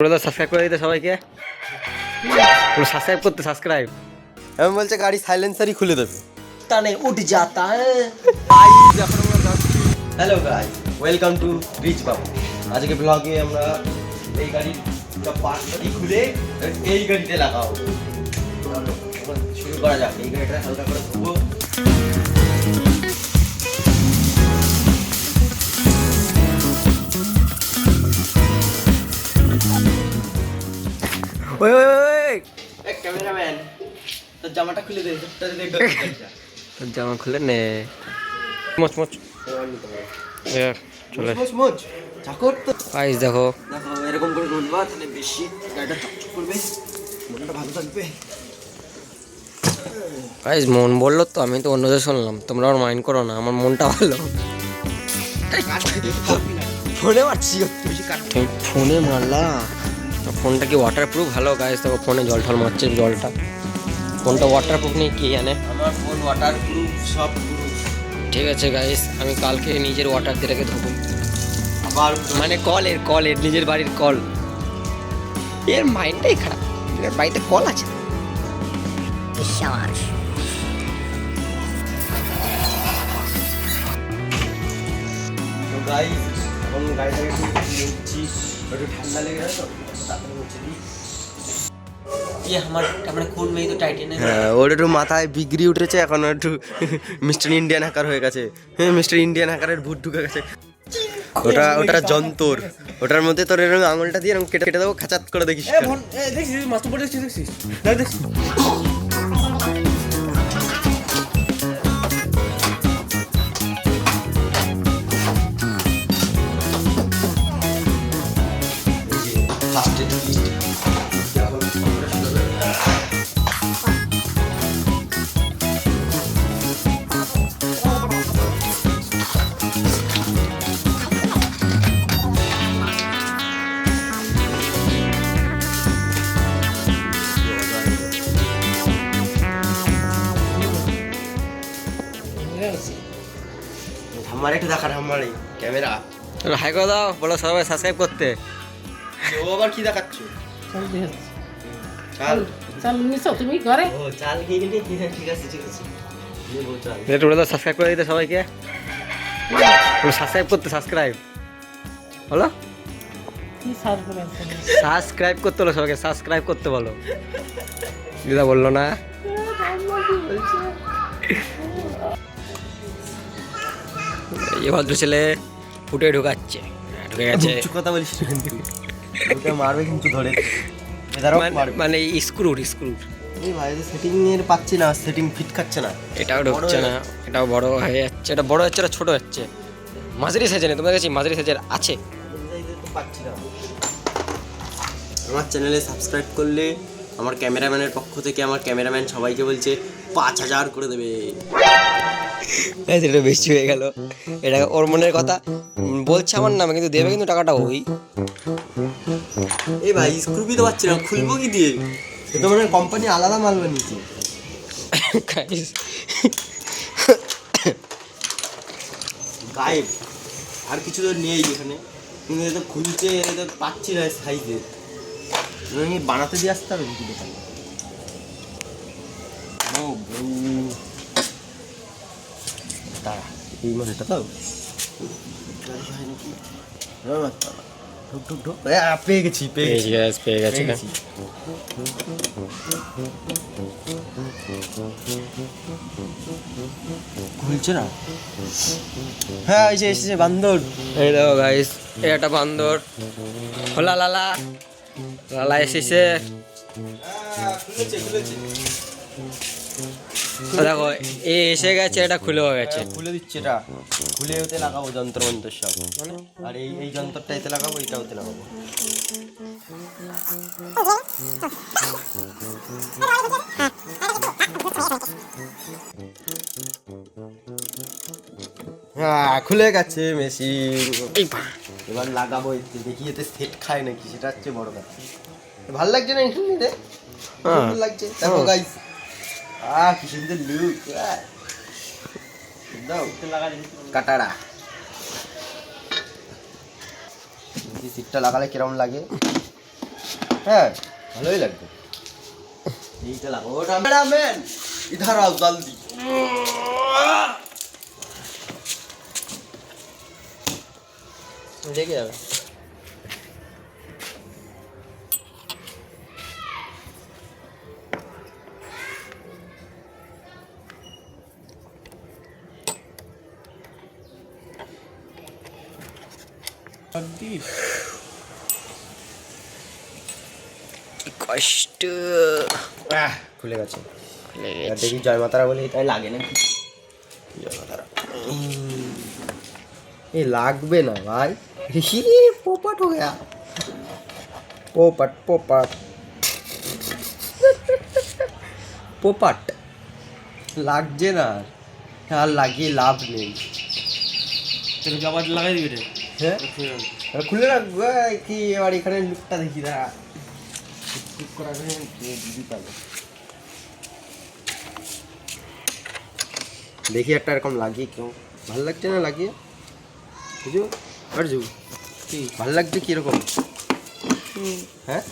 দাও সাবস্ক্রাইব করে দিতে সবাইকে। সাবস্ক্রাইব করতে সাবস্ক্রাইব এমন বলছে গাড়ি সাইলেন্সারই খুলে দেবে। তানে উঠ যাতা hello guy welcome to Rich Babu আজকে ব্লগে আমরা এই গাড়ির পার্টটি খুলে এই গাড়িতে লাগাবো। শুরু করা যাক। এই গাড়িটা হালকা করে ধুবো। জামাটা খুলে দে তোর জামা খুলে নে। মোচ মোচ। এ, চলে। মোচ মোচ। চাকর তো। দেখো। দেখো এরকম করে ঘুরবা তাহলে বেশি গাড়িটা চকচক করবে। মনটা ভালো থাকবে। মন বলল তো আমি তো অন্যদের শুনলাম। তোমরা আমার মাইন্ড করো না আমার মনটা ভালো। ফোনে মারছি তুমি ফোনে মারলা। ফোনটা কি ওয়াটার প্রুফ ভালো গাইস দেখো ফোনে জল ঠল মারছে জলটা। ফোনটা ওয়াটার প্রুফ নেই কি জানে? আমার ফোন ওয়াটার প্রুফ সব প্রুফ ঠিক আছে গাইস আমি কালকে নিজের ওয়াটার দিয়ে রেখে দেবো আবার মানে কলের কলের নিজের বাড়ির কল এর মাইন্ডটাই খারাপ। এর বাড়িতে কল আছে। তো গাইস এখন গাড়িটাকে একটু একটু ঠান্ডা লেগে গেছে তো তাড়াতাড়ি মুছে দিই ये हमार हमारे खून में ही तो टाइटेन है হ্যাঁ ওর একটু মাথায় বিগড়ি উঠেছে এখন একটু মিস্টার ইন্ডিয়ান হ্যাকার হয়ে গেছে হ্যাঁ মিস্টার ইন্ডিয়ান হ্যাকারের ভূত ঢুকে গেছে ওটা ওটা যন্তর ওটার মধ্যে তোর এরকম আঙুলটা দিয়ে এরকম কেটে কেটে দেবো খাচাত করে দেখিস देखिस मास्टर पड़े देखिस देख देख ফার্স্ট ঠাম্মার একটু দেখা ঠাম্মার ক্যামেরা। হাই করে দাও বলো সবাই সাবস্ক্রাইব করতে। ও আবার কি দেখাচ্ছ? চল চাল। নিছো তুমি ঘরে? ও চাল খেয়ে গেলে ঠিক আছে ঠিক আছে। বলে দাও সাবস্ক্রাইব করে দিতে সবাইকে। সাবস্ক্রাইব করতে সাবস্ক্রাইব বলো। সাবস্ক্রাইব করতে বলো সবাইকে সাবস্ক্রাইব করতে বলো। দিদা বলল না। এই ভদ্র ছেলে ফুটে ঢুকাচ্ছে। ঢুকে গেছে। কথা বলিস ওকে মারবে কিন্তু ধরে। মানে- মানে স্ক্রুর স্ক্রুর এই ভাই সেটিং এর পাচ্ছি না সেটিং ফিট খাচ্ছে না। এটাও ঢুকছে না এটাও বড় হয়ে যাচ্ছে এটা বড় হচ্ছে এটা ছোট হচ্ছে? মাঝারি সাইজের তোমার কাছে মাঝারি সাইজের আছে? পাচ্ছি না আমার চ্যানেলে সাবস্ক্রাইব করলে আমার ক্যামেরাম্যানের পক্ষ থেকে আমার ক্যামেরাম্যান সবাইকে বলছে পাঁচ হাজার করে দেবে। এটা বেশি হয়ে গেল। এটা ওর মনের কথা। বলছে আমার নামে কিন্তু দেবে কিন্তু টাকাটা ওই। এই ভাই স্ক্রুপি তো পাচ্ছি না খুলবো কি দিয়ে? সে তো মানে কোম্পানি আলাদা মাল বানিয়েছে। Guys, গায়েব আর কিছু তো নেই এখানে। কিন্তু এটা খুলছে এটা পাচ্ছি না সাইজে বানাতে দিয়ে আসতে হবে নাকি দোকানে? ও এই এটা তো পেয়ে গেছি পেয়ে গেছি পেয়ে গেছে খুলছে না হ্যাঁ এই যে এসেছে বান্দর এই দেখো গাইস একটা বান্দর হোলা লালা লালা এসেছে খুলেছে খুলেছে দেখো এ এসে গেছে এটা খুলেও গেছে। খুলে দিচ্ছে এটা। খুলে ওতে লাগাবো যন্ত্র মন্ত্র সব। আর এই এই যন্ত্রটা এতে লাগাবো এটা ওতে লাগাবো। হ্যাঁ খুলে গেছে মেশিন এবার লাগাবো এতে দেখি এতে সেট খায় নাকি সেটা হচ্ছে বড় কথা। ভালো লাগছে না এখানে হ্যাঁ। লাগছে। দেখো গাইস আহ কি সুন্দর লুক সিটটা লাগালে কিরম লাগে হ্যাঁ ভালোই লাগবে এইটা ইধার আও যাবে কষ্ট। খুলে গেছে। দেখি জয় মাতারা বলে তাই লাগে না জয় মাতারা এ লাগবে না ভাই। হি পোপট হো গয়া পোপট পোপট। পোপট। লাগছে না। আর লাগিয়ে লাভ নেই। তোকে আবার লাগাই দিবি রে। হ্যাঁ খুলে রাখব কি এবার এখানে লুকটা দেখি দাঁড়া। ঠিক করা দিদি পাবে? দেখি একটা এরকম লাগিয়ে কেউ। ভালো লাগছে না লাগিয়ে? বুঝু বুঝু কি? ভালো লাগছে কীরকম? হ্যাঁ?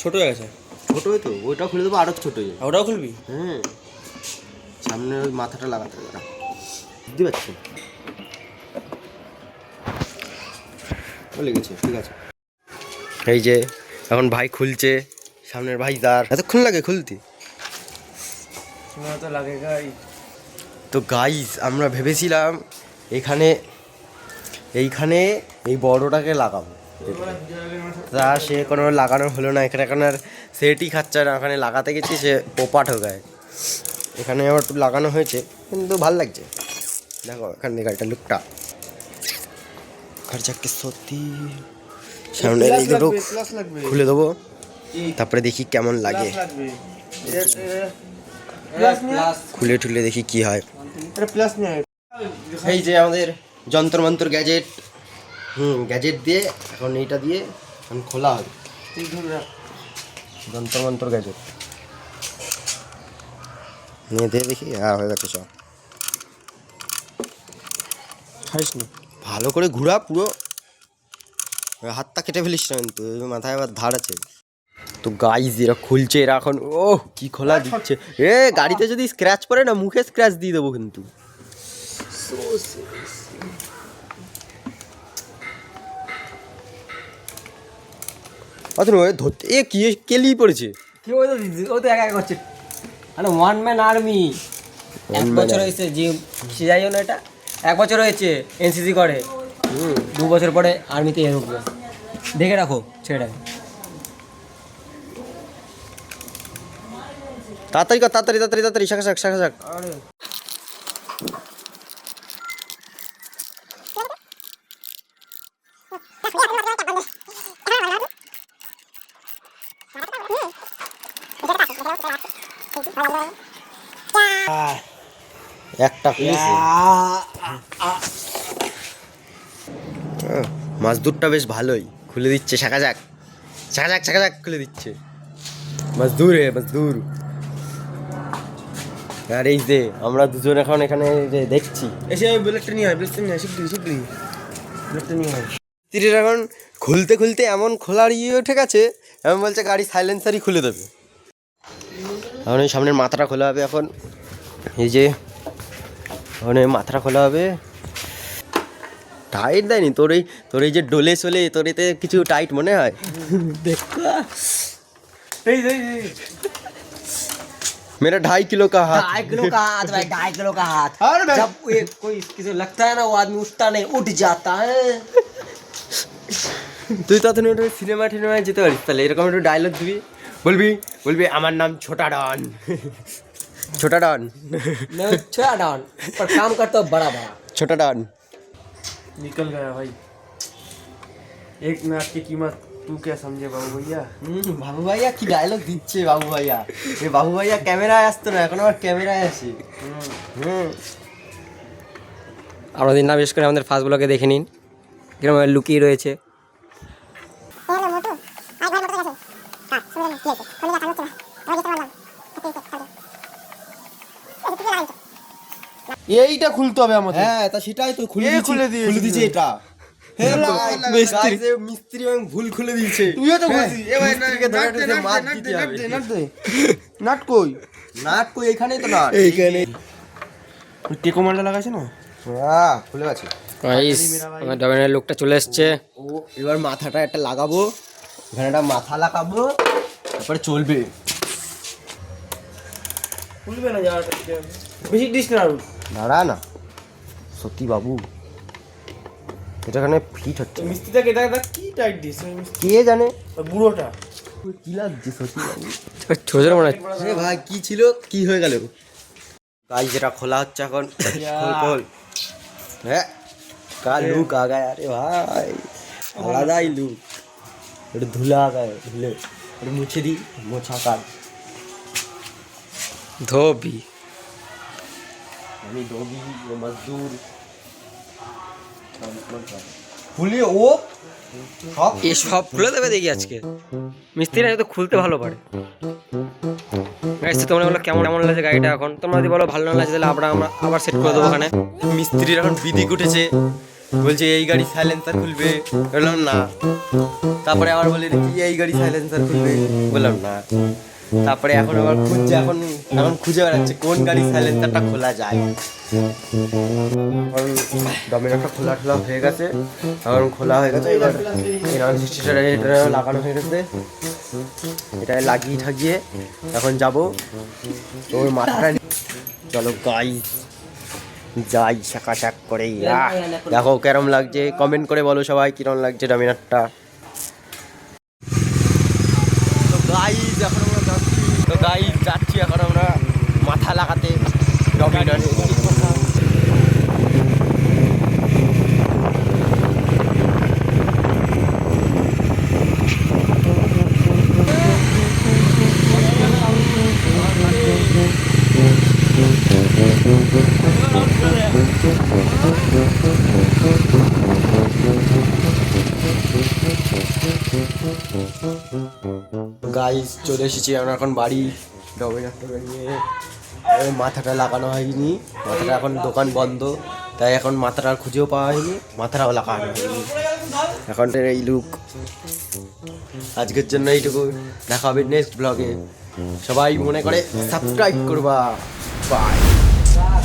ছোট হয়ে গেছে। ছোটোই তো ওইটা খুলে দেবো আরও ছোটো হয়ে ওটাও খুলবি? হ্যাঁ। সামনে ওই মাথাটা লাগাতে হবে না। বুঝতে পারছি? লেগেছে ঠিক আছে। এই যে এখন ভাই খুলছে সামনের ভাই তার। এতক্ষণ লাগে খুলতে? তো লাগে গাই। তো গাইস আমরা ভেবেছিলাম এখানে এইখানে এই বড়টাকে লাগাবো। তা সে কোনো লাগানো হলো না এখানে এখন আর সেটই খাচ্ছে না ওখানে লাগাতে গেছি সে পোপাট হয়ে গায়ে এখানে আবার লাগানো হয়েছে কিন্তু ভালো লাগছে। দেখো এখান থেকে গাড়িটা লুকটা খরচাকে সত্যি। সামনে খুলে দেবো। তারপরে দেখি কেমন লাগে। খুলে ঠুলে দেখি কি হয়। এই যে আমাদের যন্ত্র মন্ত্র গ্যাজেট। হুম, গ্যাজেট দিয়ে এখন এইটা দিয়ে এখন খোলা হবে। যন্ত্র মন্ত্র গ্যাজেট। নিয়ে দিয়ে দেখি হ্যাঁ হয়ে গেছে সব। খাইস না? ভালো করে ঘুরা পুরো। হাতটা কেটে ফেলিস না কিন্তু মাথায় আবার ধার আছে। তো গাইজ এরা খুলছে এরা এখন ও কি খোলা দিচ্ছে। এ গাড়িতে যদি স্ক্র্যাচ পড়ে না মুখে স্ক্র্যাচ দিয়ে দেবো কিন্তু। ধরতে এ কি কেলি পড়েছে? কি ওই তো ও তো একা একা করছে। মানে ওয়ান ম্যান আর্মি এক বছর হয়েছে যে সে যাই এটা? এক বছর হয়েছে এনসিসি করে। দু বছর পরে আর্মিতে এ ঢুকবে। দেখে রাখো ছেলেটাকে। তাড়াতাড়ি কর তাড়াতাড়ি তাড়াতাড়ি তাড়াতাড়ি শাখা শাক শাখা শাক একটা মাছ দুধটা বেশ ভালোই। খুলে দিচ্ছে শাখা যাক। শাখা যাক শাখা যাক খুলে দিচ্ছে। মাছ দূর হে মাছ দূর। আর এই যে আমরা দুজন এখন এখানে যে দেখছি। এসে ওই বুলেটটা নিয়ে আয় বুলেটটা নিয়ে শিগগিরি শিগগিরি বুলেটটা নিয়ে আয়। তিরির এখন খুলতে খুলতে এমন খোলার ইয়ে উঠে গেছে এমন বলছে গাড়ি সাইলেন্সারই খুলে দেবে। এখন এই সামনের মাথাটা খোলা হবে এখন। এই যে এখন এই মাথাটা খোলা হবে টাইট দেয়নি তোর এই তোর এই যে ডোলে চলে তোর এতে কিছু টাইট মনে হয় এই এই এই मेरा ढाई किलो का हाथ ढाई किलो का हाथ भाई ढाई किलो का हाथ अरे भाई। जब ये कोई किसी को लगता है ना वो आदमी उठता नहीं उठ जाता है তুই তখন ওটা সিনেমা টিনেমায় যেতে পারিস তাহলে এরকম একটু ডায়লগ দিবি বলবি বলবি আমার নাম ছোটা ডন ছোটা ডন मैं छोटा डाउन पर काम करता हूँ बड़ा बड़ा ছোটা ডন निकल गया भाई एक मिनट की कीमत तू क्या समझे बाबू भैया বাবু ভাইয়া কি ডায়লগ দিচ্ছে বাবু ভাইয়া এ বাবু ভাইয়া ক্যামেরায় আসতো না এখন আবার ক্যামেরায় আসে হুম আপনাদের না বিশেষ করে আমাদের ফার্স্ট ব্লগে দেখে নিন কিরকম লুকিয়ে রয়েছে এইটা খুলতে হবে আমাদের। হ্যাঁ তা সেটাই তো খুলে দিয়েছি। খুলে দিয়েছি? খুলে দিয়েছি এটা। মিস্ত্রি। মিস্ত্রি এবং ভুল খুলে দিয়েছে। তুইও তো বলছিস এ ভাই না মিস্ত্রিকে ধরে নাট দে, ধরে নাট মার দে, নাট দিতে দে, নাট হবে। দে, নাট দে। নাট কই? নাট কই? এখানেই তো নাট। এইখানে। টেকো মালটা লাগাইছে না? হ্যাঁ খুলে গেছে। গাইস আমার ডমিনার লোকটা চলে এসছে। ও এবার মাথাটা একটা লাগাবো। এখানে একটা মাথা লাগাবো। তারপরে চলবে। খুলবে না যাওয়াটা? বেশি দিস না আরও দাঁড়া না। সত্যি বাবু এটা এখানে ফিট হচ্ছে। মিস্ত্রিটাকে দেখ দেখ কি টাইট দিস কে জানে? বুড়োটা কি লাগছে সত্যি বাবু? ছোট মনে হচ্ছে ভাই কি ছিল? কি হয়ে গেল? গাই যেটা খোলা হচ্ছে এখন। খোল হ্যাঁ কার লুক আ গায় আরে ভাই আলাদাই লুক। একটু ধুলা আ গায় ধুলে। একটু মুছে দিই মোছা কার ধোবি। আমি ডোবি ও মজদুর। খুলি ও সব এই সব খুলে দেবে দেখি আজকে। মিস্ত্রিরা তো খুলতে ভালো পারে। গাইস তোমরা বলো কেমন কেমন লাগছে গাড়িটা এখন? তোমরা যদি বলো ভালো না লাগছে তাহলে আমরা আমরা আবার সেট করে দেবো ওখানে। মিস্ত্রির এখন বিদিক উঠেছে বলছে এই গাড়ি সাইলেন্সার খুলবে। বললাম না। তারপরে আবার বলে কি এই গাড়ি সাইলেন্সার খুলবে? বললাম না। তারপরে এখন আবার খুঁজছে, এখন এখন খুঁজে বেড়াচ্ছে কোন গাড়ি সাইলেন্সারটা খোলা যায়। এখন ডমিনারটা খোলা হয়ে গেছে, এখন খোলা হয়ে গেছে, এবার এরকম সিস্টেমটা এটা লাগানো হয়ে গেছে। এটা লাগিয়ে ঠাকিয়ে এখন যাব। ওর মাথাটা চলো গাই যাই শাকা শাক করে! দেখো কেরম লাগছে কমেন্ট করে বলো সবাই কিরম লাগছে ডমিনারটা তো গাই এখন আমরা যাচ্ছি তো গাই যাচ্ছি এখন আমরা মাথা লাগাতে ডমিনার গাইস চলে এসেছি আমরা এখন বাড়ি। ডমিনারটা নিয়ে। মাথাটা লাগানো হয়নি। মাথাটা এখন দোকান বন্ধ। তাই এখন মাথাটা খুঁজেও পাওয়া হয়নি। মাথাটাও লাগানো হয়নি। এখন এই লুক আজকের জন্য এইটুকু। দেখা হবে নেক্সট ব্লগে সবাই মনে করে সাবস্ক্রাইব করবা। বাই